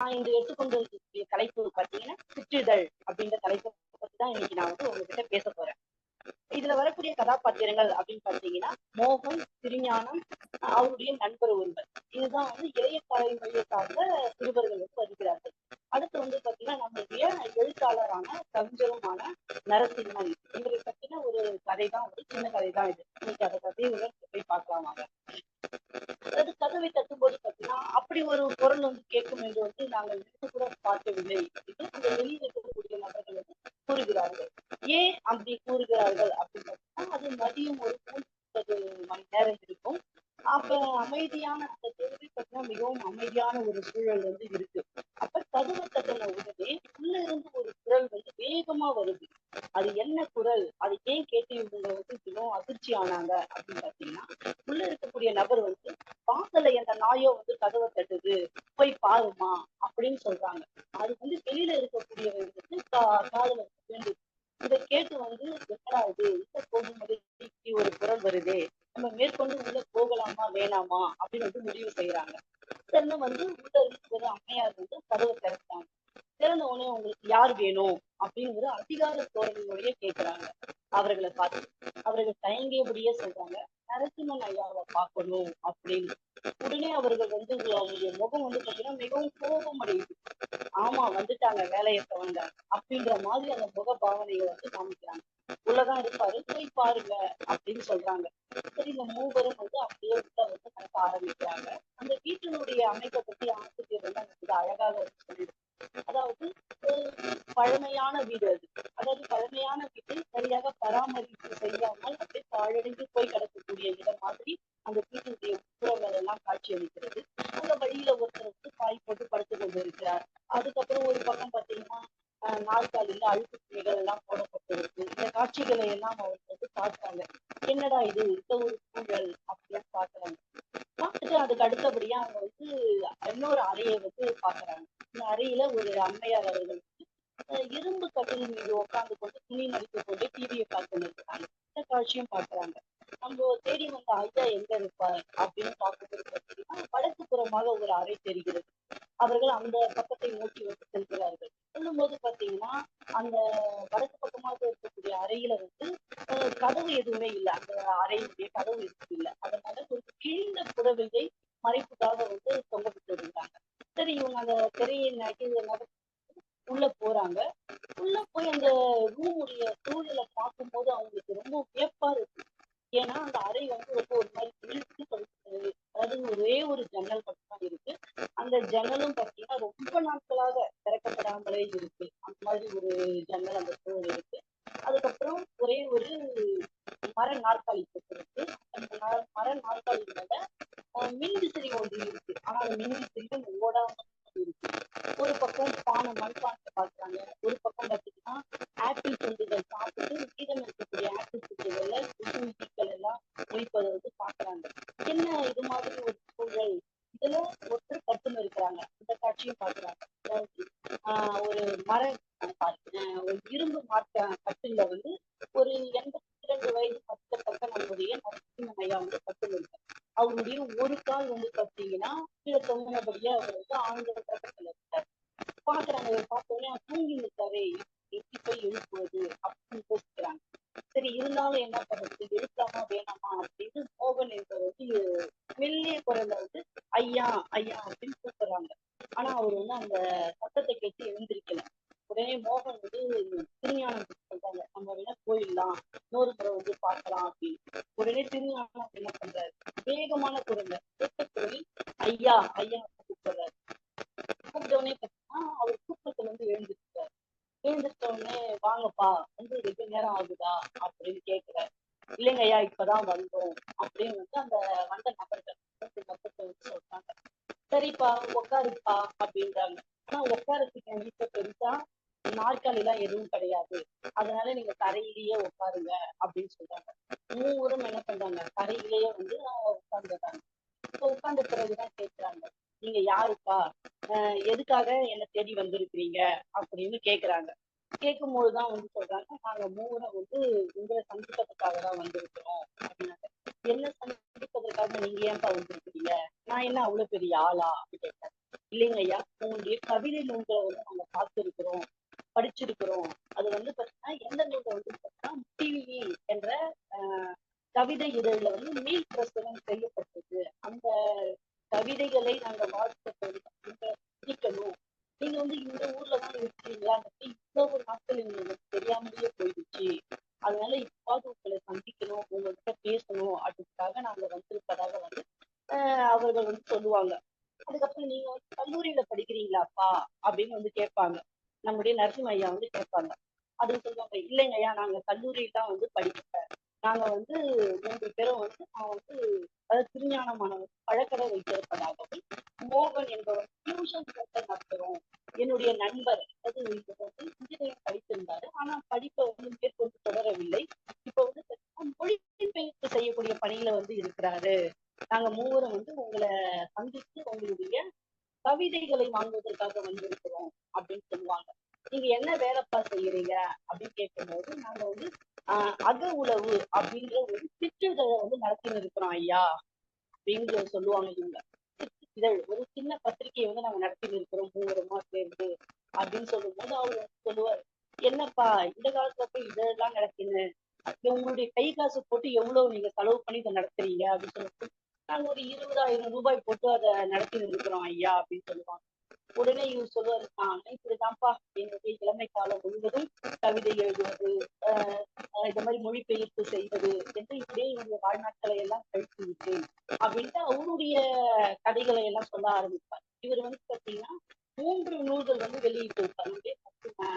நான் இன்று எடுத்துக்கொண்டு இருக்கக்கூடிய தலைப்பு பார்த்தீங்கன்னா சிற்றிதழ் அப்படின்ற தலைப்பை பத்தி தான் இன்னைக்கு நான் வந்து உங்ககிட்ட பேச போறேன். இதுல வரக்கூடிய கதாபாத்திரங்கள் அப்படின்னு பாத்தீங்கன்னா மோகன் திருஞானம் அவருடைய நண்பர் ஒருவர். இதுதான் வந்து இளைய தலைமுறையை சார்ந்த சிறுவர்கள் வந்து வருகிறார்கள். அடுத்து வந்து பாத்தீங்கன்னா நம்மளுடைய எழுத்தாளரான கவிஞருமான நரசிம்மன். இவரை பத்தின ஒரு கதை தான் ஒரு சின்ன கதை தான் இது. இன்னைக்கு அதை கதையை போய் பார்க்கலாம் அது கதவை தட்டும்போது பாத்தீங்கன்னா அப்படி ஒரு குரல் வந்து கேட்கும் என்று வந்து நாங்கள் நினைத்து கூட பார்க்கவில்லை. இது அந்த வெளியில் இருக்கக்கூடிய நபர்கள் வந்து கூறுகிறார்கள். ஏன் அப்படி கூறுகிறார்கள் அப்படின்னு பார்த்தீங்கன்னா அது மதியம் ஒரு முப்பது மணி நேரம் இருக்கும் அப்ப அமைதியான அந்த தெருவை பார்த்தீங்கன்னா மிகவும் அமைதியான ஒரு சூழல் வந்து இருக்கு. அப்ப கதவை தட்டின உடனே உள்ள இருந்து ஒரு குரல் வந்து வேகமா வருது. அது என்ன குரல்? அது ஏன் கேட்டு இவங்க வந்து மிகவும் அதிர்ச்சி ஆனாங்க அப்படின்னு பாத்தீங்கன்னா உள்ள இருக்கக்கூடிய நபர் வந்து வாசல்ல எந்த நாயோ வந்து கதவை தட்டுது போய் பாருமா அப்படின்னு சொல்றாங்க. அது வந்து வெளியில இருக்கக்கூடியவங்களுக்கு கா காதல வேண்டு இதை கேட்டு வந்து என்னடா இது உள்ள போகும்போது இப்படி ஒரு குரல் வருதே நம்ம மேற்கொண்டு உள்ள போகலாமா அப்படின்னு வந்து முடிவு செய்யறாங்க சரின்னு வந்து உள்ள இருக்கிற அம்மையார் வந்து கதவை திறக்கிறாங்க. திறந்த உடனே உங்களுக்கு யார் வேணும் அப்படிங்கிற அதிகார தோரணையோடய கேட்கிறாங்க அவர்களை பார்த்து அவர்கள் தயங்கியபடியே சொல்றாங்க. நரசிம்மன் ஐயாவை பார்க்கணும் அப்படின்னு. உடனே அவர்கள் வந்து அவங்களுடைய முகம் வந்து பாத்தீங்கன்னா மிகவும் கோபம் அடையுது. ஆமா வந்துட்டாங்க வேலையை தவங்க அப்படின்ற மாதிரி அந்த முக பாவனையை வந்து காமிக்கிறாங்க. உள்ளதான் இருப்பாரு போய் பாருங்க அப்படின்னு சொல்றாங்க. சரி இந்த மூவரும் வந்து அப்படியே உள்ள வந்து நடக்க ஆரம்பிக்கிறாங்க. அந்த வீட்டினுடைய அமைப்பை பத்தி ஆசிரியர் வந்து அழகாக சொல்லியிருக்கு அதாவது பழமையான வீடு அது. அதாவது பழமையான வீட்டை சரியாக பராமரிப்பு செய்யாமல் அப்படியே பாழடைந்து போய் கிடக்கக்கூடிய இடம் மாதிரி அந்த வீட்டினுடைய உப்புறங்கள் எல்லாம் காட்சி அளிக்கிறது அந்த வழியில ஒருத்தர் வந்து பாய் போட்டு படுத்து கொண்டு இருக்கிறார் அதுக்கப்புறம் ஒரு பக்கம் பாத்தீங்கன்னா நாற்காலியில அழுக்கு துணிகள் எல்லாம் போடப்பட்டிருக்கு இந்த காட்சிகளை எல்லாம் அவர் வந்து பார்த்தாங்க. என்னடா இது இந்த ஒரு சூழல் அப்படின்னு பாக்குறாங்க பார்த்துட்டு அதுக்கு அடுத்தபடியா அவங்க வந்து இன்னொரு அறையை வந்து பாக்குறாங்க இந்த அறையில ஒரு அம்மையார் அவர்கள் இரும்பு கட்டில் மீது உட்காந்து கொண்டு துணி மடித்து கொண்டு டிவியை பார்த்து இருக்கிறாங்க இந்த காட்சியும் பாக்குறாங்க நம்ம தேடி வந்த ஐயா எங்க இருப்பார் அப்படின்னு பார்க்கும்போது பார்த்தீங்கன்னா வடக்கு புறமாக ஒரு அறை தெரிகிறது. அவர்கள் அந்த பக்கத்தை நோக்கி வந்து செல்கிறார்கள். சொல்லும்போது பாத்தீங்கன்னா அந்த வடக்கு பக்கமாக இருக்கக்கூடிய அறையில வந்து கதவு எதுவுமே இல்லை. அந்த அறையினுடைய கதவு எதுவும் இல்லை. அதனால கொஞ்சம் கிழிந்த புடவையை மறைப்புக்காக வந்து தொங்க விட்டு இருந்தாங்க சரி இவங்க அந்த திரையை நகி உள்ள போறாங்க. உள்ள போய் அந்த ரூமுடைய சூழலை பார்க்கும்போது அவங்களுக்கு ரொம்ப வியப்பா இருக்கு. ஏன்னா அந்த அறை வந்து ரொம்ப ஒரு மாதிரி இழுத்து அதாவது ஒரே ஒரு ஜன்னல் ஜன்னலும் பாத்தீங்கன்னா ரொம்ப நாட்களாக திறக்கப்படாமலே இருக்கு. அந்த மாதிரி ஒரு ஜன்னல் அந்த சூழல் இருக்கு அதுக்கப்புறம் ஒரே ஒரு மர நாற்காலி இருக்கு அந்த மர நாற்காலி மேல மின் விசிறி ஒன்று இருக்கு ஆனா அந்த மின் விசிறியும் ஓடாம இருக்கு ஒரு பக்கம் பானை மண்பானை பாக்குறாங்க ஒரு பக்கம் பாத்தீங்கன்னா ஆப்பிள் துண்டுகள் சாப்பிட்டு மீதம் இருக்கக்கூடிய ஆப்பிள் துண்டுகள்ல குசு ஈக்கள் எல்லாம் மொய்ப்பதை வந்து பாக்குறாங்க என்ன இது மாதிரி ஒரு சூழல் இதுல ஒருத்தர் கட்டுன்னு இருக்கிறாங்க இந்த காட்சியும் பாக்குறாங்க அதாவது ஆஹ் ஒரு மர ஒரு இரும்பு மாட்ட கட்டில வந்து ஒரு எண்பத்தி இரண்டு வயது பத்தப்பட்ட நம்முடைய நரசிம்மன் ஐயா வந்து கட்டில் இருக்கார் அவருடைய ஒரு கால் வந்து பாத்தீங்கன்னா கீழே தொங்கினபடியே அவர் வந்து ஆழ்ந்த கட்டத்துல இருக்கார் பாக்குறாங்க பார்த்தோன்னே தூங்கி நிற்காரே எப்படி போய் எழுப்புவது அப்படின்னு யோசிக்கிறாங்க சரி இருந்தாலும் என்ன பண்றது? எழுப்பலாமா வேணாமா அப்படின்னு மோகன் என்பவர் வந்து மெல்லிய குரல்ல வந்து ஐயா ஐயா அப்படின்னு கூப்பிடுறாங்க ஆனா அவர் வந்து அந்த சத்தத்தை கேட்டு எழுந்திருக்கல உடனே மோகன் வந்து திருஞானம் சொல்றாங்க நம்ம வேணா போயிடலாம் இன்னொரு முறை வந்து பார்க்கலாம் அப்படின்னு உடனே திருஞானம் என்ன பண்றாரு வேகமான குரல்ல குரல் ஐயா ஐயா கூப்பிடுறாரு கூப்பிட்டவுடனே பார்த்தீங்கன்னா அவர் தூக்கத்துல இருந்து எழுந்திருக்காரு எழுந்திருச்ச உடனே வாங்கப்பா வந்து வெகு நேரம் ஆகுதா அப்படின்னு கேட்கிறேன் இல்லைங்க ஐயா இப்பதான் வந்தோம் அப்படின்னு வந்து அந்த வந்த நபர்கள் நபர்கள் வந்து சொல்றாங்க. சரிப்பா உட்காருப்பா அப்படின்றாங்க. ஆனா உட்காரத்துக்கு என் பெருசா நாற்காலி எல்லாம் எதுவும் கிடையாது. அதனால நீங்க தரையிலேயே உட்காருங்க அப்படின்னு சொல்றாங்க. மூவரும் என்ன பண்றாங்க தரையிலேயே வந்து உட்கார்ந்துடுறாங்க இப்போ உட்கார்ந்த பிறகுதான் கேட்கிறாங்க நீங்க யாருப்பா? எதுக்காக என்ன தேடி வந்திருக்கிறீங்க அப்படின்னு கேக்குறாங்க. கேட்கும் போதுதான் வந்து சொல்றாங்க நாங்க மூவரை வந்து உங்களை சந்திப்பதற்காக தான் வந்திருக்கிறோம் அப்படின்னாங்க. என்ன சந்திப்பதற்காக நீங்க ஏன்பா வந்திருக்கீங்க நான் என்ன அவ்வளவு பெரிய ஆளா அப்படின்னு கேட்டேன் இல்லைங்க ஐயா உங்களுடைய கவிதை நூல்களை வந்து நாங்க பார்த்திருக்கிறோம் படிச்சிருக்கிறோம். அது வந்து பாத்தீங்கன்னா எந்த நூலை வந்து பாத்தீங்கன்னா டிவி என்ற ஆஹ், கவிதை இதழில் வந்து மீள் பிரசுரம் செய்யப்பட்டது அந்த கவிதைகளை நாங்க வாழ்த்துக்கணும் நீக்கணும் நீங்க வந்து இந்த ஊர்ல தான் இருக்கீங்களா இவ்வளவு நாட்கள் எங்களுக்கு தெரியாமலேயே போயிடுச்சு அதனால இப்பாவது உங்களை சந்திக்கணும் உங்ககிட்ட பேசணும் அதுக்காக நாங்க வந்திருப்பதாக வந்து ஆஹ் அவர்கள் வந்து சொல்லுவாங்க அதுக்கப்புறம் நீங்க வந்து கல்லூரியில படிக்கிறீங்களாப்பா அப்படின்னு வந்து கேட்பாங்க நம்முடைய நரசிம்ம ஐயா வந்து கேட்பாங்க. அதுக்கு சொல்லுவாங்க. இல்லைங்க ஐயா நாங்க கல்லூரியில தான் வந்து படிக்கல நாங்க வந்து மூன்று பேரும் வந்து நான் வந்து அதாவது திருஞானமானவர் பழக்கடை வைத்திருப்பதாகவும் மோகன் என்பவர் டியூஷன் சென்டர் நடத்துறோம். என்னுடைய நண்பர் அது வந்து இன்ஜினியரிங் படித்திருந்தாரு. ஆனா படிப்பை வந்து மேற்கொண்டு தொடரவில்லை. இப்ப வந்து மொழிபெயர்ப்பு செய்யக்கூடிய பணியில வந்து இருக்கிறாரு. நாங்க மூவரும் வந்து உங்களை சந்தித்து உங்களுடைய கவிதைகளை வாங்குவதற்காக வந்து அப்படின்னு சொல்லுவாங்க நீங்க என்ன வேலைப்பா செய்யறீங்க அப்படின்னு கேட்கும்போது நாங்க வந்து ஆஹ் அக உளவு அப்படின்ற ஒரு சிற்றிதழை வந்து நடத்தின்னு இருக்கிறோம் ஐயா. அப்படின்னு சொல்லுவாங்க இவங்க. இதழ் ஒரு சின்ன பத்திரிகையை வந்து நாங்க நடத்தின்னு இருக்கிறோம் மூவரமா சேர்ந்து அப்படின்னு சொல்லும்போது அவர் அவங்க சொல்லுவார் என்னப்பா இந்த காலத்துல போய் இதெல்லாம் நடத்தினு உங்களுடைய கை காசு போட்டு எவ்வளவு நீங்க செலவு பண்ணி இதை நடத்துறீங்க? அப்படின்னு சொல்லிட்டு நாங்க ஒரு இருபதாயிரம் ரூபாய் போட்டு அதை நடத்தி இருக்கிறோம் ஐயா அப்படின்னு சொல்லுவாங்க. உடனே இவர் சொல்லுவாரு நான் இப்படிதான்ப்பா என்னுடைய இளமை காலம் முழுவதும் கவிதை எழுதுவது ஆஹ் இந்த மாதிரி மொழிபெயர்ப்பு செய்வது என்று இப்படியே என்னுடைய வாழ்நாட்களை எல்லாம் கழித்து விட்டேன் அப்படின்ட்டு அவருடைய கதைகளை எல்லாம் சொல்ல ஆரம்பிப்பார். இவர் வந்து பாத்தீங்கன்னா மூன்று நூல்கள் வந்து வெளியிட்டு இருப்பார்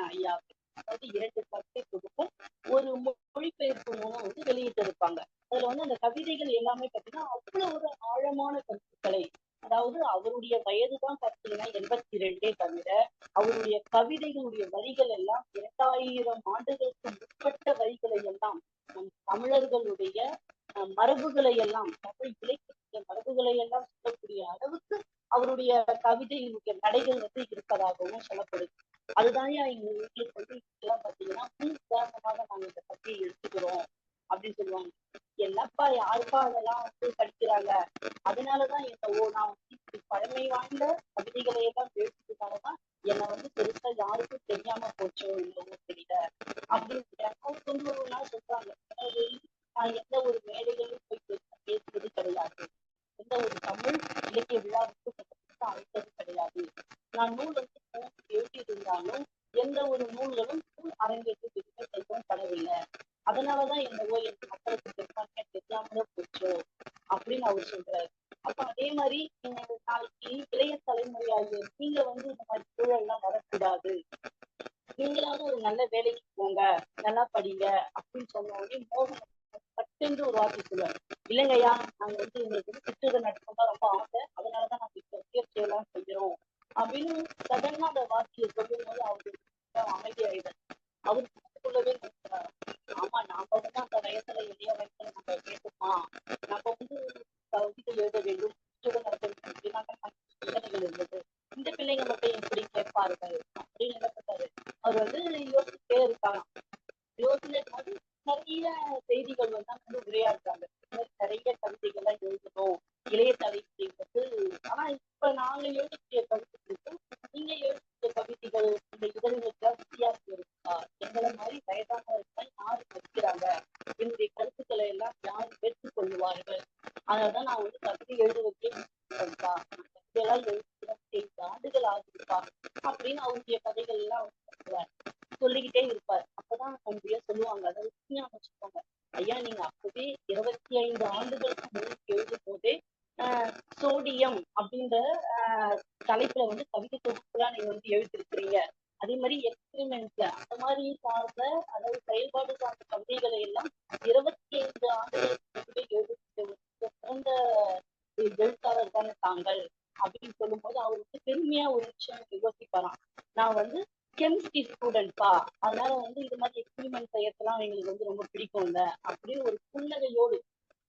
ஐயா அதாவது இரண்டு கவிதை தொகுப்பும் ஒரு மொழிபெயர்ப்பு மூலம் வந்து வெளியிட்டு இருப்பாங்க அதுல வந்து அந்த கவிதைகள் எல்லாமே பாத்தீங்கன்னா அவ்வளவு ஒரு ஆழமான கருத்துக்களை அதாவது அவருடைய வயதுதான் பார்த்தீங்கன்னா எண்பத்தி ரெண்டே தவிர அவருடைய கவிதைகளுடைய வரிகள் எல்லாம் இரண்டாயிரம் ஆண்டுகளுக்கு முற்பட்ட வரிகளை எல்லாம் நம் தமிழர்களுடைய மரபுகளை எல்லாம் தமிழ் இலக்கிய மரபுகளை எல்லாம் சொல்லக்கூடிய அளவுக்கு அவருடைய கவிதையினுடைய நடைகள் வந்து இருப்பதாகவும் சொல்லப்படுது. அதுதான் எங்க வீட்டுக்கு வந்து இதெல்லாம் பாத்தீங்கன்னா முன் உதாரணமாக நாங்க இதை பத்தி எடுத்துக்கிறோம் அப்படின்னு சொல்லுவாங்க. என்னப்பா யாருப்பா அதெல்லாம் வந்து படிக்கிறாங்க? அதனாலதான் என்னவோ நான் வந்து இப்படி பழமை வாய்ந்த கவிதைகளை எல்லாம் பேசுறதுனாலதான் என்னை வந்து பெருசா யாருக்கும் தெரியாம போச்சோ என்னவோ தெரியல. அப்படின்னு சொல்றாங்க. அதாவது நான் எந்த ஒரு மேடைகளும் போய் பேசுறது பேசுவது கிடையாது. எந்த ஒரு தமிழ் இலக்கிய விழாவுக்கு அழைத்தது கிடையாது. நான் நூல் வந்து எழுதியிருந்தாலும் எந்த ஒரு நூல்களும் அரங்கேற்று அரங்கேற்று செல்வம் படவில்லை அதனாலதான் என்னவோ என் மக்களுக்கு பெரும்பான்மையா தெரியாமலே போச்சோ அப்படின்னு அவர் சொல்றாரு அப்ப அதே மாதிரி நீங்க நாளைக்கு இளைய தலைமுறையாகிய நீங்க வந்து இந்த மாதிரி சூழல்லாம் வரக்கூடாது நீங்களாவது ஒரு நல்ல வேலைக்கு போங்க நல்லா படிங்க அப்படின்னு சொன்ன உடனே மோகன் பட்டென்று ஒரு வார்த்தை சொல்லுவார் இல்லைங்கய்யா நாங்க வந்து எங்களுக்கு வந்து சிற்றுரை நடத்தணும் ரொம்ப ஆசை. அதனாலதான் நாங்க இப்ப முயற்சி எல்லாம் செய்யறோம் அப்படின்னு சடனா அந்த வார்த்தையை சொல்லும் போது அவருக்கு அமைதியாயிடும் அவருக்குள்ளவே ஆமா நாம வந்து அந்த வயசுல எளிய வயசுல நம்ம கேட்டுமா நம்ம வந்து கவிதை எழுத வேண்டும். சிற்றுரை நடத்த வேண்டும் அப்படின்னா சிந்தனைகள் இருந்தது. இந்த பிள்ளைங்க மட்டும் எப்படி கேட்பார்கள் அப்படின்னு என்ன பண்ணாரு அவர் வந்து யோசிச்சுட்டே இருக்காராம். யோசனை நிறைய செய்திகள் வந்து உரையா உரையாடுறாங்க. நிறைய கவிதைகள்லாம் எழுதணும். இளைய தலை வந்து ஆனா இப்ப நாங்க எழுதக்கூடிய கவிதைகளுக்கும் நீங்க எழுதக்கூடிய கவிதைகள் இந்த இதழ்களுக்கு வித்தியாசம் இருக்கா எங்களை மாதிரி வயதானவர்கள் யாரு படிக்கிறாங்க என்னுடைய கருத்துக்களை எல்லாம் யார் ஏற்றுக்கொள்வார்கள் அதனாலதான் நான் வந்து கவிதை எழுதுவதே நிறுத்திட்டேன்ப்பா. நான் கவிதையெல்லாம் எழுதி இருபத்தி ஐந்து ஆண்டுகள் ஆகுதுப்பா அப்படின்னு அவருடைய கதைகள் எல்லாம் அவர் சொல்லுவார் சொல்லிக்கிட்டே இருப்பார் அப்பதான் நம்முடைய சொல்லுவாங்க அதாவது விஞ்ஞானம் சொல்லுவாங்க ஐயா நீங்க அப்பவே இருபத்தி ஐந்து ஆண்டுகளுக்கு முன் எழுதும் போதே ஆஹ் சோடியம் அப்படின்ற ஆஹ் தலைப்புல வந்து கவிதை தொகுப்புலாம் நீங்க வந்து எழுதிருக்கிறீங்க அதே மாதிரி எக்ஸ்பிரிமெண்ட்ல அந்த மாதிரி சார்ந்த அதாவது செயல்பாடு சார்ந்த கவிதைகளை எல்லாம் இருபத்தி ஐந்து ஆண்டுகளுக்கு முன்பே எழுதிய ஒரு சிறந்த எழுத்தாளர் தானே தாங்கள் அப்படின்னு சொல்லும்போது அவர் வந்து பெருமையா ஒரு விஷயம் யோசிப்பாராம் நான் வந்து கெமிஸ்ட்ரி ஸ்டூடெண்ட்பா அதனால வந்து இது மாதிரி எக்ஸ்பிரிமெண்ட் செய்யறதுலாம் எங்களுக்கு வந்து ரொம்ப பிடிக்கும்ல. அப்படின்னு ஒரு புன்னகையோடு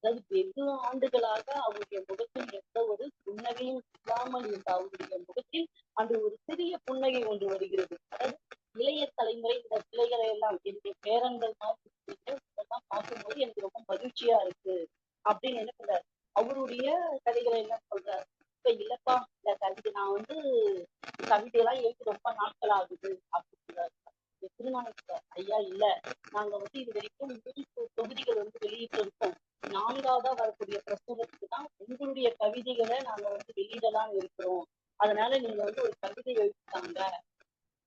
அதாவது வெகு ஆண்டுகளாக அவருடைய முகத்தில் எந்த ஒரு புன்னகையும் இல்லாமல் இருந்த அவருடைய முகத்தில் அந்த ஒரு சிறிய புன்னகை ஒன்று வருகிறது. அதாவது இளைய தலைமுறை இந்த பிள்ளைகளை எல்லாம் என்னுடைய பேரன்கள் மாதிரி இதெல்லாம் பார்க்கும்போது எனக்கு ரொம்ப மகிழ்ச்சியா இருக்கு அப்படின்னு என்ன பண்றாரு அவருடைய கதைகளை என்ன சொல்றாரு? இப்ப இல்லப்பா இந்த கவிதை நான் வந்து கவிதையெல்லாம் எழுதி ரொம்ப நாட்கள் ஆகுது அப்படின்றாரு திருநாளைக்கு ஐயா இல்ல. நாங்க வந்து இது வரைக்கும் மூன்று தொகுதிகள் வந்து வெளியிட்டிருக்கோம். நான்காவதா வரக்கூடிய பிரசுரத்துக்கு தான் உங்களுடைய கவிதைகளை நாங்க வந்து வெளியிடலாம் இருக்கிறோம். அதனால நீங்க வந்து ஒரு கவிதை எழுதிட்டாங்க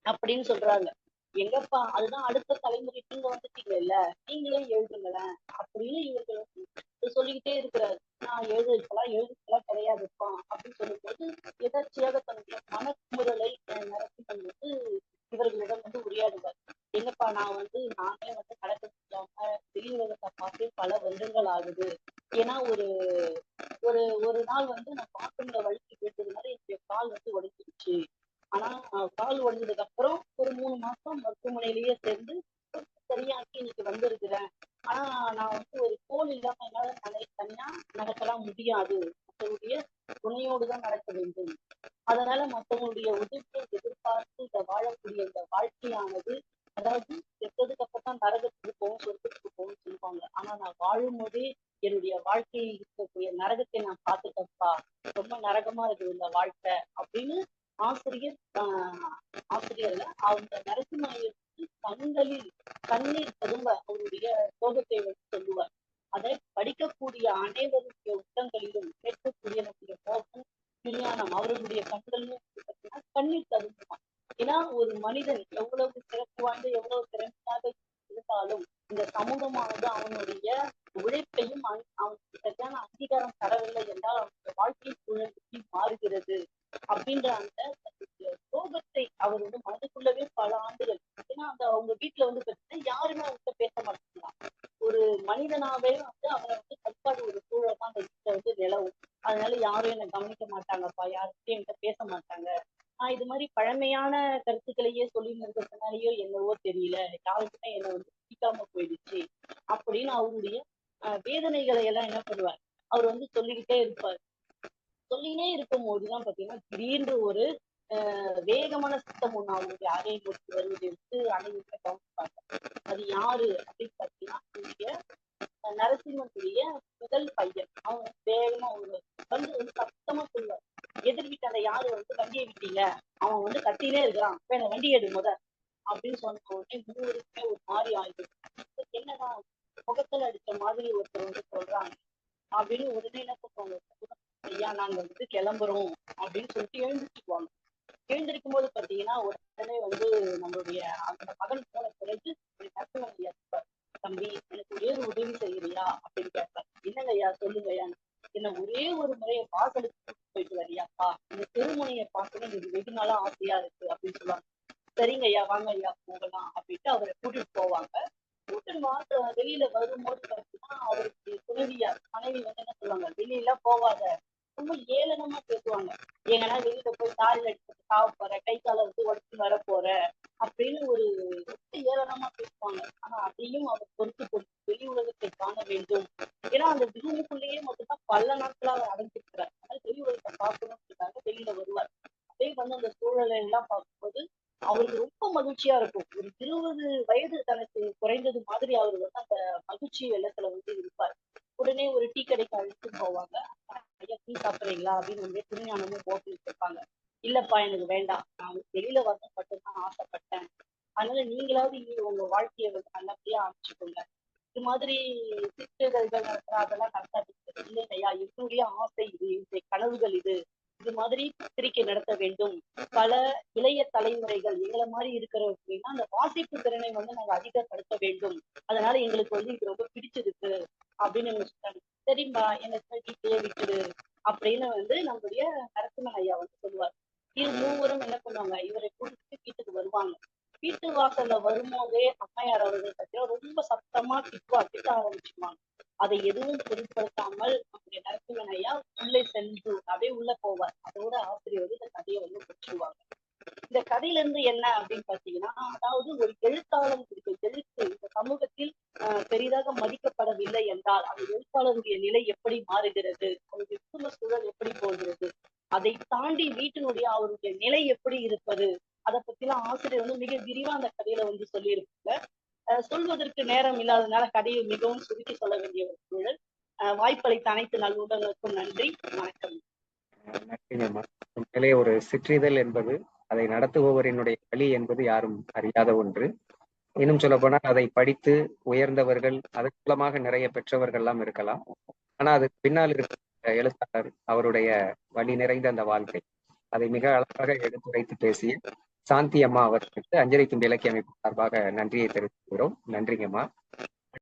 அப்படின்னு சொல்றாங்க. எங்கப்பா அதுதான் அடுத்த தலைமுறை. நீங்க வந்துட்டீங்கல்ல நீங்களே எழுதுங்களேன் அப்படின்னு இவர்கள் வந்து சொல்லிக்கிட்டே இருக்கிறாரு. நான் எழுதுக்கலாம் எழுதுக்கலாம் கிடையாதுப்பா அப்படின்னு சொல்லும்போது எதாச்சியாக தன்னுடைய மனக்குமுறலை நரசிம்மன் வந்து இவர்களிடம் வந்து உரையாடுவார். என்னப்பா நான் வந்து நானே வந்து நடக்க முடியாம வெளி உலகத்தை பார்த்து பல வருடங்கள் ஆகுது. ஏன்னா ஒரு ஒரு ஒரு நாள் வந்து நான் பாத்ரூம்ல வலிக்கு போயிட்டதுனால என்னுடைய கால் வந்து உடைஞ்சிருச்சு ஆனா கால் உடைஞ்சதுக்கு அப்புறம் ஒரு மூணு மாசம் மருத்துவமனையிலேயே சேர்ந்து சரியாக்கி இன்னைக்கு வந்திருக்கிறேன். ஆனா நான் வந்து ஒரு கோல் இல்லாம என்னால தனியா நடக்கலாம் முடியாது. மற்றவருடைய துணையோடு தான் நடக்க வேண்டும். அதனால மற்றவங்களுடைய உதவியை எதிர்பார்த்து இந்த வாழக்கூடிய இந்த வாழ்க்கையானது அதாவது செத்ததுக்கு அப்புறம் தான் நரகத்துக்கு போகும் சொர்க்கத்துக்கு போகும் சொல்லுவாங்க ஆனா நான் வாழும் போது என்னுடைய வாழ்க்கையில் இருக்கக்கூடிய நரகத்தை நான் பார்த்துட்டேன்ப்பா. ரொம்ப நரகமா இருக்குது இந்த வாழ்க்கை அப்படின்னு ஆசிரியர் ஆசிரியர்ல அவங்க நரசிம்ம கண்களில் கண்ணீர் ததும்ப அவருடைய சோகத்தை வந்து சொல்லுவார் அதை படிக்கக்கூடிய அனைவருடைய உத்தங்களிலும் கேட்கக்கூடிய நம்முடைய மோகம் விஞ்ஞானம் அவர்களுடைய கண்களிலும் பார்த்தீங்கன்னா கண்ணீர் ததும்புமா ஏன்னா ஒரு மனிதன் எவ்வளவு சிறப்பு வாய்ந்த எவ்வளவு திறமையாக இருந்தாலும் இந்த சமூகமானது அவனுடைய உழைப்பையும் அவனுக்கு சரியான அங்கீகாரம் தரவில்லை என்றால் அவனுடைய வாழ்க்கை சூழல் எப்படி மாறுகிறது அப்படின்ற அந்த சோகத்தை அவர் வந்து மனதுக்குள்ளவே பல ஆண்டுகள். ஏன்னா அந்த அவங்க வீட்டுல வந்து பார்த்தீங்கன்னா யாருமே அவங்ககிட்ட பேச மாட்டாங்களாம் ஒரு மனிதனாவே வந்து அவரை வந்து கற்காத ஒரு சூழல் தான் அந்த வீட்டுல வந்து நிலவும். அதனால யாரும் என்னை கவனிக்க மாட்டாங்கப்பா யாருக்கிட்டையும் என்கிட்ட பேச மாட்டாங்க. ஆஹ் இது மாதிரி பழமையான கருத்துக்களையே சொல்லி இருக்கிறதுனாலயோ என்னவோ தெரியல. யாருக்கிட்ட என்னை வந்து பிடிக்காம போயிடுச்சு அப்படின்னு அவருடைய வேதனைகளை எல்லாம் என்ன பண்ணுவார்? அவர் வந்து சொல்லிக்கிட்டே இருப்பார். சொல்லினே இருக்கும் போதுதான் பாத்தீங்கன்னா திடீர்னு ஒரு வேகமான சத்தம் ஒண்ணு அவங்களுடைய அறையை நோக்கி வருவதை எடுத்து அனைவருமே கவனிப்பாங்க. அது யாரு? அப்படின்னு பாத்தீங்கன்னா அவருடைய நரசிம்மனுடைய முதல் பையன். அவன் வேகமா ஒரு வந்து வந்து சத்தமா சொல்லுவார். எதிர் வீட்டு அந்த யாரு வந்து வண்டியை விட்டீங்க? அவன் வந்து கத்தினே இருக்கான் வேண வண்டி எடு முத. அப்படின்னு சொன்ன உடனே மூவருக்குமே ஒரு மாதிரி ஆயிடும். என்னதான் முகத்துல அடிச்ச மாதிரி ஒருத்தர் வந்து சொல்றாங்க. அப்படின்னு உடனே என்ன பண்ணுவாங்க ஐயா நாங்க வந்து கிளம்புறோம் அப்படின்னு சொல்லிட்டு எழுந்திருச்சுக்குவாங்க. எழுந்திருக்கும் போது பாத்தீங்கன்னா உடனே வந்து நம்மளுடைய அந்த மகன் போன பிறகு நரசிம்மன் ஐயா தம்பி எனக்கு ஒரே ஒரு உதவி செய்யறியா? அப்படின்னு கேட்பார். என்னங்க ஐயா? சொல்லுங்க ஐயா. என்ன ஒரே ஒரு முறையை வாசலுக்கு போயிட்டு வரியாப்பா இந்த திருமுனையை பார்க்கணும். எனக்கு வெகு நாளா ஆசையா இருக்கு. அப்படின்னு சொல்லுவாங்க. சரிங்க ஐயா வாங்க ஐயா போகலாம். அப்படின்ட்டு அவரை கூட்டிட்டு போவாங்க. கூட்டிட்டு வாச வெளியில வரும்போது பார்த்தீங்கன்னா அவருக்கு துணைவியார் மனைவி வந்து என்ன சொல்லுவாங்க வெளியில போவாத ரொம்ப ஏளனமா பேசுவாங்க. எங்கன்னா வெளியில போய் தாரில் அடிச்சுட்டு சாவ போற கை காலை வந்து உடச்சு வர போற அப்படின்னு ஒரு ரொம்ப ஏளனமா பேசுவாங்க. ஆனா அதையும் அவர் பொறுத்து பொறுத்து வெளி உலகத்தை காண வேண்டும். ஏன்னா அந்த ரூமுக்குள்ளேயே மட்டும்தான் பல நாட்களா அவர் அடைஞ்சிருக்கிறார் அதனால வெளி உலகத்தை பார்க்கணும்ன்றதுக்காக வெளியில வருவார். அதே வந்து அந்த சூழலை எல்லாம் பார்க்கும்போது அவருக்கு ரொம்ப மகிழ்ச்சியா இருக்கும் ஒரு இருபது வயது தனக்கு குறைந்தது மாதிரி அவர் வந்து அந்த மகிழ்ச்சி வெள்ளத்துல வந்து இருப்பார் உடனே ஒரு டீ கடைக்கு அழைத்து போவாங்க ஐயா டீ அப்படின்னு வந்து திருஞானமும் போட்டு வச்சிருப்பாங்க. இல்லப்பா எனக்கு வேண்டாம். நான் வெளியில வரணும் மட்டும்தான் ஆசைப்பட்டேன். அதனால நீங்களாவது இனி உங்க வாழ்க்கையை வந்து நல்லபடியா அமைச்சுக்கோங்க. இது மாதிரி சிற்றதழ்கள் நடத்துற அதெல்லாம் கரெக்டா இல்லை ஐயா என்னுடைய ஆசை இது என்னுடைய கனவுகள் இது. இது மாதிரி பத்திரிகை நடத்த வேண்டும். பல இளைய தலைமுறைகள் எங்களை மாதிரி இருக்கிற அப்படின்னா அந்த வாசிப்பு திறனை வந்து நாங்க அதிகப்படுத்த வேண்டும். அதனால எங்களுக்கு வந்து இது ரொம்ப பிடிச்சிருக்கு அப்படின்னு அவங்க சொல்றாங்க சரிம்பா என்ன வீட்டையே விட்டுடு அப்படின்னு வந்து நம்முடைய நரசிம்மன் ஐயா வந்து சொல்லுவார். இது மூவரும் என்ன பண்ணுவாங்க? இவரை கூட்டிட்டு வீட்டுக்கு வருவாங்க. வீட்டு வாசல்ல வரும்போதே அம்மையார் அவர்கள் பற்றியா ரொம்ப சத்தமா திட்டுவா திட்ட ஆரம்பிச்சுவாங்க அதை எதுவும் பொருட்படுத்தாமல் நம்முடைய நரசிம்மன் ஐயா உள்ளே சென்று அப்படியே உள்ள போவார். அதோட ஆசிரியர் இந்த கதையை வந்து முடிச்சுவாங்க இந்த கதையில இருந்து என்ன அப்படின்னு பாத்தீங்கன்னா அதாவது ஒரு எழுத்தாளர் இருக்கு எழுத்து இந்த சமூகத்தில் பெரிதாக மதிக்கப்படவில்லை என்றால் அந்த எழுத்தாளருடைய நிலை எப்படி மாறுகிறது அவருடைய குடும்ப சூழல் எப்படி போகிறது அதை தாண்டி வீட்டினுடைய அவருடைய நிலை எப்படி இருப்பது? அதை பத்திலாம் ஆசிரியர் வந்து மிக விரிவா அந்த கதையில வந்து சொல்லியிருப்பாங்க சொல்வதற்கு நேரம் இல்லாததுனால கதையை மிகவும் சுருக்கி சொல்ல வேண்டிய ஒரு சூழல். வாய்ப்பளித்த அனைத்து நல்லுள்ளங்களுக்கும் நன்றி. வணக்கம். நன்றி ஒரு சிற்றிதழ் என்பது அதை நடத்துபவரினுடைய வழி என்பது யாரும் அறியாத ஒன்று. இன்னும் சொல்ல போனால் அதை படித்து உயர்ந்தவர்கள் அதன் மூலமாக நிறைய பெற்றவர்கள் எல்லாம் இருக்கலாம். ஆனா அதுக்கு பின்னால் இருக்கிற எழுத்தாளர் அவருடைய வழி நிறைந்த அந்த வாழ்க்கை. அதை மிக அழகாக எடுத்துரைத்து பேசிய சாந்தி அம்மா அவர்களுக்கு அஞ்சலி துண்டு இலக்கிய அமைப்பு சார்பாக நன்றியை தெரிவித்துக்கிறோம் நன்றிங்கம்மா.